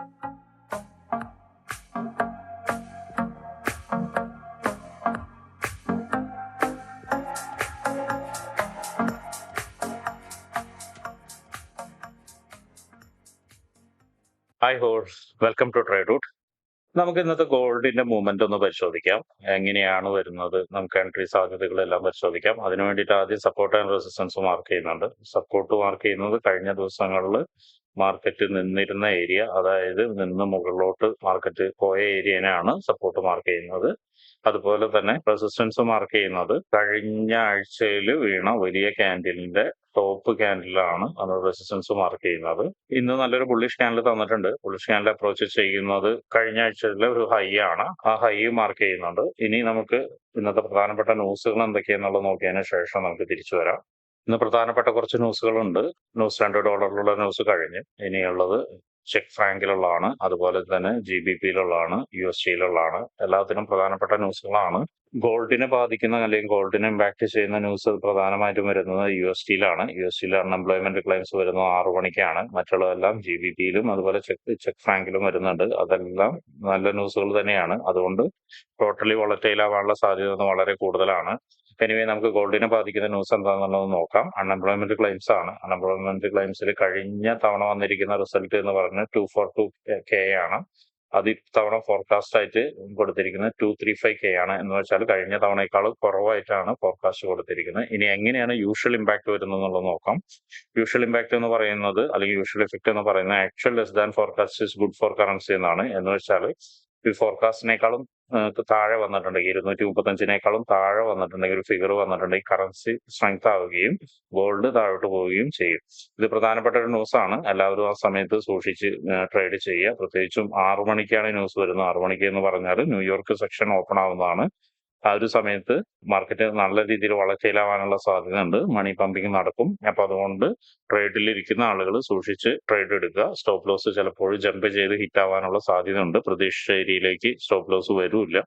Hi folks welcome to trade route നമുക്ക് ഇന്നത്തെ ഗോൾഡിന്റെ മൂവ്മെന്റ് ഒന്ന് പരിശോധിക്കാം. എങ്ങനെയാണ് വരുന്നത്? നമുക്ക് എൻട്രി സാധ്യതകളെല്ലാം പരിശോധിക്കാം. അതിനു വേണ്ടിയിട്ട് ആദ്യം സപ്പോർട്ട് ആൻഡ് റെസിസ്റ്റൻസ് മാർക്ക് ചെയ്യുന്നുണ്ട്. സപ്പോർട്ട് മാർക്ക് ചെയ്യുന്നത് കഴിഞ്ഞ ദിവസങ്ങളിൽ മാർക്കറ്റ് നിന്നിരുന്ന ഏരിയ അതായത് നിന്ന് മുകളിലോട്ട് മാർക്കറ്റ് പോയ ഏരിയനെയാണ് സപ്പോർട്ട് മാർക്ക് ചെയ്യുന്നത്. അതുപോലെ തന്നെ റെസിസ്റ്റൻസ് മാർക്ക് ചെയ്യുന്നത്. കഴിഞ്ഞ ആഴ്ചയിൽ വീണ വലിയ ക്യാൻഡിലിന്റെ ടോപ്പ് ക്യാൻഡിലാണ് അത് റെസിസ്റ്റൻസ് മാർക്ക് ചെയ്യുന്നത്. ഇന്ന് നല്ലൊരു ബുള്ളിഷ് ക്യാൻഡിൽ തന്നിട്ടുണ്ട്. ബുള്ളിഷ് ക്യാൻഡിൽ അപ്രോച്ച് ചെയ്യുന്നത് കഴിഞ്ഞ ആഴ്ചയിലെ ഒരു ഹൈ ആണ്. ആ ഹൈ മാർക്ക് ചെയ്യുന്നുണ്ട്. ഇനി നമുക്ക് ഇന്നത്തെ പ്രധാനപ്പെട്ട ന്യൂസുകൾ എന്തൊക്കെയാണെന്നുള്ളത് നോക്കിയതിന് ശേഷം നമുക്ക് തിരിച്ചു വരാം. ഇന്ന് പ്രധാനപ്പെട്ട കുറച്ച് ന്യൂസുകളുണ്ട്. ന്യൂസ് രണ്ട് ഡോളറിലുള്ള ന്യൂസ് കഴിഞ്ഞ് ഇനിയുള്ളത് ചെക്ക് ഫ്രാങ്കിലുള്ളതാണ് അതുപോലെ തന്നെ ജി ബി പിയിലുള്ളതാണ് യു എസ് ടിയിലുള്ളതാണ് എല്ലാത്തിനും പ്രധാനപ്പെട്ട ന്യൂസുകളാണ്. ഗോൾഡിനെ ബാധിക്കുന്ന അല്ലെങ്കിൽ ഗോൾഡിനെ ഇമ്പാക്ട് ചെയ്യുന്ന ന്യൂസ് പ്രധാനമായിട്ടും വരുന്നത് യു എസ് ടിയിലാണ് യു എസ് ടിയിൽ അൺഎംപ്ലോയ്മെന്റ് ക്ലെയിംസ് വരുന്നത് ആറു മണിക്കാണ്. മറ്റുള്ളതെല്ലാം ജി ബി പിയിലും അതുപോലെ ചെക്ക് ചെക്ക് ഫ്രാങ്കിലും വരുന്നുണ്ട്. അതെല്ലാം നല്ല ന്യൂസുകൾ തന്നെയാണ്. അതുകൊണ്ട് ടോട്ടലി വോളറ്റൈൽ ആവാനുള്ള സാധ്യത വളരെ കൂടുതലാണ്. എനിവേ നമുക്ക് ഗോൾഡിനെ ബാധിക്കുന്ന ന്യൂസ് എന്താണെന്നുള്ളത് നോക്കാം. അൺഎംപ്ലോയ്മെന്റ് ക്ലെയിംസ് ആണ്. അൺഎംപ്ലോയ്മെന്റ് ക്ലെയിംസിൽ കഴിഞ്ഞ തവണ വന്നിരിക്കുന്ന റിസൾട്ട് എന്ന് പറഞ്ഞാൽ ടു ഫോർ ടു കെ ആണ്. അത് ഇത്തവണ ഫോർകാസ്റ്റ് ആയിട്ട് കൊടുത്തിരിക്കുന്നത് ടു ത്രീ ഫൈവ് കെ ആണ് എന്ന് വെച്ചാൽ കഴിഞ്ഞ തവണയേക്കാൾ കുറവായിട്ടാണ് ഫോർകാസ്റ്റ് കൊടുത്തിരിക്കുന്നത്. ഇനി എങ്ങനെയാണ് യൂഷ്വൽ ഇമ്പാക്ട് വരുന്നത് എന്നുള്ളത് നോക്കാം. യൂഷ്വൽ ഇമ്പാക്ട് എന്ന് പറയുന്നത് അല്ലെങ്കിൽ യൂഷ്വൽ എഫക്ട് എന്ന് പറയുന്നത് actual less than forecast is good for currency എന്നാണ്. എന്ന് വെച്ചാൽ ഈ ഫോർകാസ്റ്റിനേക്കാളും താഴെ വന്നിട്ടുണ്ടെങ്കിൽ ഇരുന്നൂറ്റി മുപ്പത്തഞ്ചിനേക്കാളും താഴെ വന്നിട്ടുണ്ടെങ്കിൽ ഒരു ഫിഗർ വന്നിട്ടുണ്ടെങ്കിൽ കറൻസി സ്ട്രെങ്ത് ആവുകയും ഗോൾഡ് താഴോട്ട് പോവുകയും ചെയ്യും. ഇത് പ്രധാനപ്പെട്ട ഒരു ന്യൂസ് ആണ്. എല്ലാവരും ആ സമയത്ത് സൂക്ഷിച്ച് ട്രേഡ് ചെയ്യുക. പ്രത്യേകിച്ചും ആറു മണിക്കാണ് ന്യൂസ് വരുന്നത്. ആറു മണിക്ക് എന്ന് പറഞ്ഞാൽ ന്യൂയോർക്ക് സെക്ഷൻ ഓപ്പൺ ആവുന്നതാണ്. ആ ഒരു സമയത്ത് മാർക്കറ്റ് നല്ല രീതിയിൽ വളർച്ചയിലാവാനുള്ള സാധ്യത ഉണ്ട് മണി പമ്പിങ് നടക്കും. അപ്പൊ അതുകൊണ്ട് ട്രേഡിൽ ഇരിക്കുന്ന ആളുകൾ സൂക്ഷിച്ച് ട്രേഡ് എടുക്കുക. സ്റ്റോപ്പ് ലോസ് ചിലപ്പോൾ ജമ്പ് ചെയ്ത് ഹിറ്റ് ആവാനുള്ള സാധ്യത ഉണ്ട് പ്രതീക്ഷിച്ച ഏരിയയിലേക്ക് സ്റ്റോപ്പ് ലോസ് വരില്ല.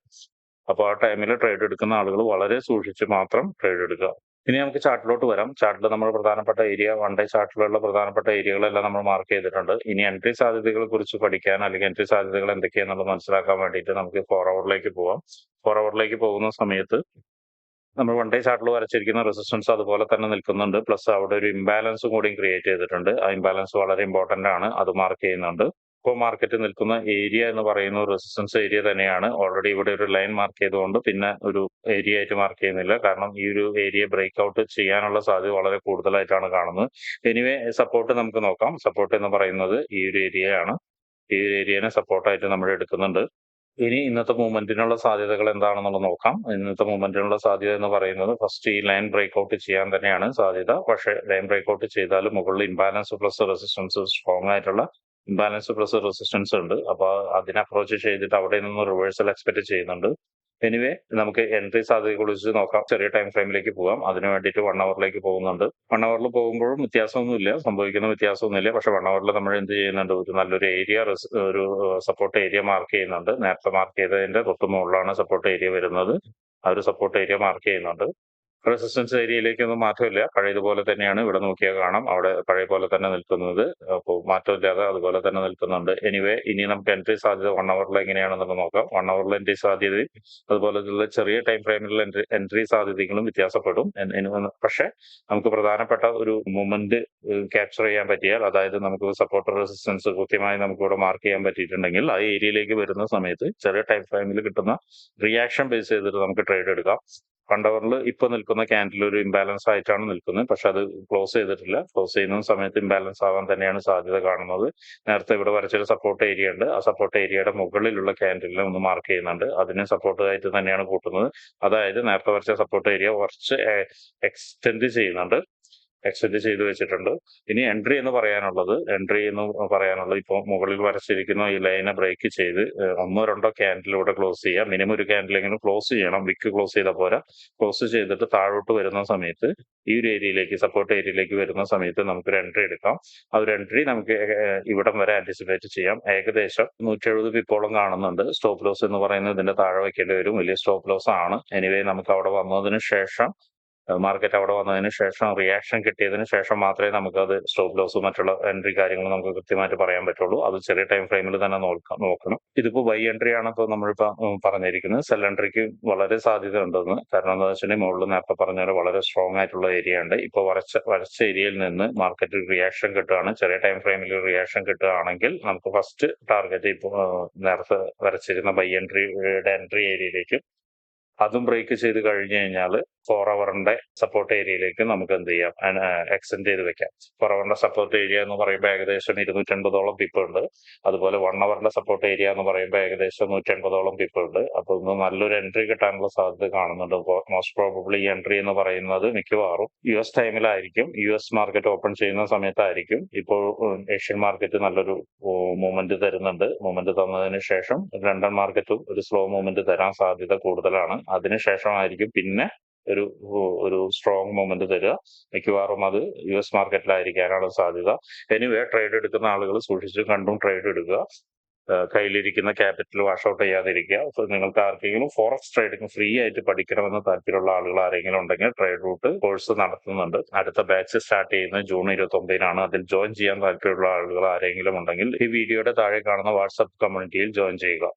അപ്പോൾ ആ ടൈമിൽ ട്രേഡ് എടുക്കുന്ന ആളുകൾ വളരെ സൂക്ഷിച്ച് മാത്രം ട്രേഡ് എടുക്കുക. ഇനി നമുക്ക് ചാർട്ടിലോട്ട് വരാം. ചാർട്ടിൽ നമ്മൾ പ്രധാനപ്പെട്ട ഏരിയ വൺ ഡേ ചാർട്ടിലുള്ള പ്രധാനപ്പെട്ട ഏരിയകളെല്ലാം നമ്മൾ മാർക്ക് ചെയ്തിട്ടുണ്ട്. ഇനി എൻട്രി സാധ്യതകളെ കുറിച്ച് പഠിക്കാൻ അല്ലെങ്കിൽ എൻട്രി സാധ്യതകൾ എന്തൊക്കെയാണെന്നുള്ളത് മനസ്സിലാക്കാൻ വേണ്ടിയിട്ട് നമുക്ക് ഫോർ അവറിലേക്ക് പോവാം. ഫോർ അവറിലേക്ക് പോകുന്ന സമയത്ത് നമ്മൾ വൺ ഡേ ചാർട്ടിൽ വരച്ചിരിക്കുന്ന റെസിസ്റ്റൻസ് അതുപോലെ തന്നെ നിൽക്കുന്നുണ്ട്. പ്ലസ് അവിടെ ഒരു ഇംബാലൻസും കൂടി ക്രിയേറ്റ് ചെയ്തിട്ടുണ്ട്. ആ ഇംബാലൻസ് വളരെ ഇമ്പോർട്ടന്റ് ആണ്. അത് മാർക്ക് ചെയ്യുന്നുണ്ട്. ഇപ്പോൾ മാർക്കറ്റ് നിൽക്കുന്ന ഏരിയ എന്ന് പറയുന്ന റെസിസ്റ്റൻസ് ഏരിയ തന്നെയാണ്. ഓൾറെഡി ഇവിടെ ഒരു ലൈൻ മാർക്ക് ചെയ്തുകൊണ്ട് പിന്നെ ഒരു ഏരിയ ആയിട്ട് മാർക്ക് ചെയ്യുന്നില്ല. കാരണം ഈ ഒരു ഏരിയ ബ്രേക്ക് ഔട്ട് ചെയ്യാനുള്ള സാധ്യത വളരെ കൂടുതലായിട്ടാണ് കാണുന്നത്. എനിവേ സപ്പോർട്ട് നമുക്ക് നോക്കാം. സപ്പോർട്ട് എന്ന് പറയുന്നത് ഈ ഒരു ഏരിയയാണ് ഈ ഒരു ഏരിയനെ സപ്പോർട്ടായിട്ട് നമ്മൾ എടുക്കുന്നുണ്ട്. ഇനി ഇന്നത്തെ മൂവ്മെന്റിനുള്ള സാധ്യതകൾ എന്താണെന്നുള്ള നോക്കാം. ഇന്നത്തെ മൂവ്മെന്റിനുള്ള സാധ്യത എന്ന് പറയുന്നത് ഫസ്റ്റ് ഈ ലൈൻ ബ്രേക്ക് ഔട്ട് ചെയ്യാൻ തന്നെയാണ് സാധ്യത. പക്ഷേ ലൈൻ ബ്രേക്ക് ഔട്ട് ചെയ്താൽ മുകളിൽ ഇംബാലൻസ് പ്ലസ് റെസിസ്റ്റൻസ് സ്ട്രോങ് ആയിട്ടുള്ള ഇംബാലൻസ് പ്ലസ് റെസിസ്റ്റൻസ് ഉണ്ട്. അപ്പൊ അതിനെ അപ്രോച്ച് ചെയ്തിട്ട് അവിടെ നിന്ന് റിവേഴ്സൽ എക്സ്പെക്ട് ചെയ്യുന്നുണ്ട്. എനിവേ നമുക്ക് എൻട്രി സാധ്യതയെ കുറിച്ച് നോക്കാം. ചെറിയ ടൈം ഫ്രെയിമിലേക്ക് പോകാം. അതിന് വേണ്ടിയിട്ട് വൺ അവറിലേക്ക് പോകുന്നുണ്ട്. വൺ അവറിൽ പോകുമ്പോഴും വ്യത്യാസമൊന്നുമില്ല. സംഭവിക്കുന്ന വ്യത്യാസമൊന്നുമില്ല. പക്ഷെ വൺ അവറിൽ നമ്മൾ എന്ത് ചെയ്യുന്നുണ്ട്? ഒരു നല്ലൊരു ഏരിയ ഒരു സപ്പോർട്ട് ഏരിയ മാർക്ക് ചെയ്യുന്നുണ്ട്. നേരത്തെ മാർക്ക് ചെയ്തതിന്റെ തൊട്ട് മുകളിലാണ് സപ്പോർട്ട് ഏരിയ വരുന്നത്. ആ ഒരു സപ്പോർട്ട് ഏരിയ മാർക്ക് ചെയ്യുന്നുണ്ട്. റെസിസ്റ്റൻസ് ഏരിയയിലേക്കൊന്നും മാറ്റമില്ല. പഴയതുപോലെ തന്നെയാണ്. ഇവിടെ നോക്കിയാൽ കാണാം. അവിടെ പഴയ പോലെ തന്നെ നിൽക്കുന്നത്. അപ്പോൾ മാറ്റമില്ലാതെ അതുപോലെ തന്നെ നിൽക്കുന്നുണ്ട്. എനിവേ ഇനി നമുക്ക് എൻട്രി സാധ്യത വൺ അവറിൽ എങ്ങനെയാണെന്നുള്ളത് നോക്കാം. വൺ അവറിൽ എൻട്രി സാധ്യതയും അതുപോലെ ചെറിയ ടൈം ഫ്രെയിമിലുള്ള എൻട്രി എൻട്രി സാധ്യതകളും വ്യത്യാസപ്പെടും. പക്ഷെ നമുക്ക് പ്രധാനപ്പെട്ട ഒരു മൂവ്മെന്റ് ക്യാപ്ചർ ചെയ്യാൻ പറ്റിയാൽ അതായത് നമുക്ക് സപ്പോർട്ട് റെസിസ്റ്റൻസ് കൃത്യമായി നമുക്ക് ഇവിടെ മാർക്ക് ചെയ്യാൻ പറ്റിയിട്ടുണ്ടെങ്കിൽ ആ ഏരിയയിലേക്ക് വരുന്ന സമയത്ത് ചെറിയ ടൈം ഫ്രെയിമിൽ കിട്ടുന്ന റിയാക്ഷൻ ബേസ് ചെയ്തിട്ട് നമുക്ക് ട്രേഡ് എടുക്കാം. അവറിൽ ഇപ്പൊ നിൽക്കുന്ന ക്യാൻഡിൽ ഒരു ഇംബാലൻസ് ആയിട്ടാണ് നിൽക്കുന്നത്. പക്ഷെ അത് ക്ലോസ് ചെയ്തിട്ടില്ല. ക്ലോസ് ചെയ്യുന്ന സമയത്ത് ഇംബാലൻസ് ആവാൻ തന്നെയാണ് സാധ്യത കാണുന്നത്. നേരത്തെ ഇവിടെ വരച്ചൊരു സപ്പോർട്ട് ഏരിയ ഉണ്ട്. ആ സപ്പോർട്ട് ഏരിയയുടെ മുകളിലുള്ള ക്യാൻഡിലിനെ ഒന്ന് മാർക്ക് ചെയ്യുന്നുണ്ട്. അതിനെ സപ്പോർട്ട് ആയിട്ട് തന്നെയാണ് കൂട്ടുന്നത്. അതായത് നേരത്തെ വരച്ച സപ്പോർട്ട് ഏരിയ കുറച്ച് എക്സ്റ്റെൻഡ് ചെയ്യുന്നുണ്ട്. എക്സ്റ്റെൻഡ് ചെയ്ത് വെച്ചിട്ടുണ്ട്. ഇനി എൻട്രി എന്ന് പറയാനുള്ളത് എൻട്രി എന്ന് പറയാനുള്ളത് ഇപ്പോൾ മുകളിൽ വരച്ചിരിക്കുന്ന ഈ ലൈനെ ബ്രേക്ക് ചെയ്ത് ഒന്നോ രണ്ടോ ക്യാൻഡിലൂടെ ക്ലോസ് ചെയ്യുക മിനിമം ഒരു ക്യാൻഡിലെങ്കിലും ക്ലോസ് ചെയ്യണം. വിക്ക് ക്ലോസ് ചെയ്ത പോരാ. ക്ലോസ് ചെയ്തിട്ട് താഴോട്ട് വരുന്ന സമയത്ത് ഈ ഒരു ഏരിയയിലേക്ക് സപ്പോർട്ട് ഏരിയയിലേക്ക് വരുന്ന സമയത്ത് നമുക്കൊരു എൻട്രി എടുക്കാം. ആ ഒരു എൻട്രി നമുക്ക് ഇവിടം വരെ ആന്റിസിപ്പേറ്റ് ചെയ്യാം. ഏകദേശം നൂറ്റി എഴുപത് പിപ്പോളം കാണുന്നുണ്ട്. സ്റ്റോപ്പ് ലോസ് എന്ന് പറയുന്നത് ഇതിന്റെ താഴെ വെക്കേണ്ടി വരും. വലിയ സ്റ്റോപ്പ് ലോസ് ആണ്. എനിവേ നമുക്ക് അവിടെ വന്നതിന് ശേഷം മാർക്കറ്റ് അവിടെ വന്നതിന് ശേഷം റിയാക്ഷൻ കിട്ടിയതിന് ശേഷം മാത്രമേ നമുക്ക് അത് സ്റ്റോപ്പ് ലോസ് മറ്റുള്ള എൻട്രി കാര്യങ്ങൾ നമുക്ക് കൃത്യമായിട്ട് പറയാൻ പറ്റുള്ളൂ. അത് ചെറിയ ടൈം ഫ്രെയിമിൽ തന്നെ നോക്ക- നോക്കണം. ഇതിപ്പോ ബൈ എൻട്രി ആണ് ഇപ്പോൾ നമ്മളിപ്പോ പറഞ്ഞിരിക്കുന്നത്. സെൽ എൻട്രിക്ക് വളരെ സാധ്യത ഉണ്ടെന്ന് കാരണം എന്താ വെച്ചിട്ടുണ്ടെങ്കിൽ മുകളിൽ നേരത്തെ പറഞ്ഞ പോലെ വളരെ സ്ട്രോങ് ആയിട്ടുള്ള ഏരിയ ഉണ്ട്. ഇപ്പോൾ വരച്ച വരച്ച ഏരിയയിൽ നിന്ന് മാർക്കറ്റ് റിയാക്ഷൻ കിട്ടുകയാണ്. ചെറിയ ടൈം ഫ്രെയിമിൽ റിയാക്ഷൻ കിട്ടുകയാണെങ്കിൽ നമുക്ക് ഫസ്റ്റ് ടാർഗറ്റ് ഇപ്പോൾ നേരത്തെ വരച്ചിരുന്ന ബൈ എൻട്രിയുടെ എൻട്രി ഏരിയയിലേക്കും അതും ബ്രേക്ക് ചെയ്ത് കഴിഞ്ഞു കഴിഞ്ഞാൽ ഫോർ അവറിന്റെ സപ്പോർട്ട് ഏരിയയിലേക്ക് നമുക്ക് എന്ത് ചെയ്യാം? എക്സ്റ്റെൻഡ് ചെയ്ത് വെക്കാം. ഫോർ അവറിന്റെ സപ്പോർട്ട് ഏരിയ എന്ന് പറയുമ്പോൾ ഏകദേശം ഇരുന്നൂറ്റൻപതോളം ഉണ്ട്. അതുപോലെ വൺ അവറിന്റെ സപ്പോർട്ട് ഏരിയ എന്ന് പറയുമ്പോൾ ഏകദേശം നൂറ്റൻപതോളം ഉണ്ട്. അപ്പൊ ഇന്ന് നല്ലൊരു എൻട്രി കിട്ടാനുള്ള സാധ്യത കാണുന്നുണ്ട്. മോസ്റ്റ് പ്രോബബ്ലി ഈ എൻട്രി എന്ന് പറയുന്നത് മിക്കവാറും യു എസ് ടൈമിലായിരിക്കും യു എസ് മാർക്കറ്റ് ഓപ്പൺ ചെയ്യുന്ന സമയത്തായിരിക്കും. ഇപ്പോൾ ഏഷ്യൻ മാർക്കറ്റ് നല്ലൊരു മൂവ്മെന്റ് തരുന്നുണ്ട്. മൂവ്മെന്റ് തന്നതിന് ശേഷം ലണ്ടൻ മാർക്കറ്റും ഒരു സ്ലോ മൂവ്മെന്റ് തരാൻ സാധ്യത കൂടുതലാണ്. അതിനുശേഷമായിരിക്കും പിന്നെ ഒരു ഒരു സ്ട്രോങ് മൂവ്മെന്റ് തരിക. മിക്കവാറും അത് യു എസ് മാർക്കറ്റിലായിരിക്കാനാണ് സാധ്യത. എനിവേ ട്രേഡ് എടുക്കുന്ന ആളുകൾ സൂക്ഷിച്ച് കണ്ടും ട്രേഡ് എടുക്കുക. കയ്യിലിരിക്കുന്ന ക്യാപിറ്റൽ വാഷ് ഔട്ട് ചെയ്യാതിരിക്കുക. നിങ്ങൾക്ക് ആർക്കെങ്കിലും ഫോറക്സ് ട്രേഡിംഗ് ഫ്രീ ആയിട്ട് പഠിക്കണമെന്ന് താല്പര്യമുള്ള ആളുകൾ ആരെങ്കിലും ഉണ്ടെങ്കിൽ ട്രേഡ് റൂട്ട് കോഴ്സ് നടത്തുന്നുണ്ട്. അടുത്ത ബാച്ച് സ്റ്റാർട്ട് ചെയ്യുന്നത് ജൂൺ ഇരുപത്തി ഒമ്പതിനാണ് അതിൽ ജോയിൻ ചെയ്യാൻ താല്പര്യമുള്ള ആളുകൾ ആരെങ്കിലും ഉണ്ടെങ്കിൽ ഈ വീഡിയോയുടെ താഴെ കാണുന്ന വാട്സ്ആപ്പ് കമ്മ്യൂണിറ്റിയിൽ ജോയിൻ ചെയ്യുക.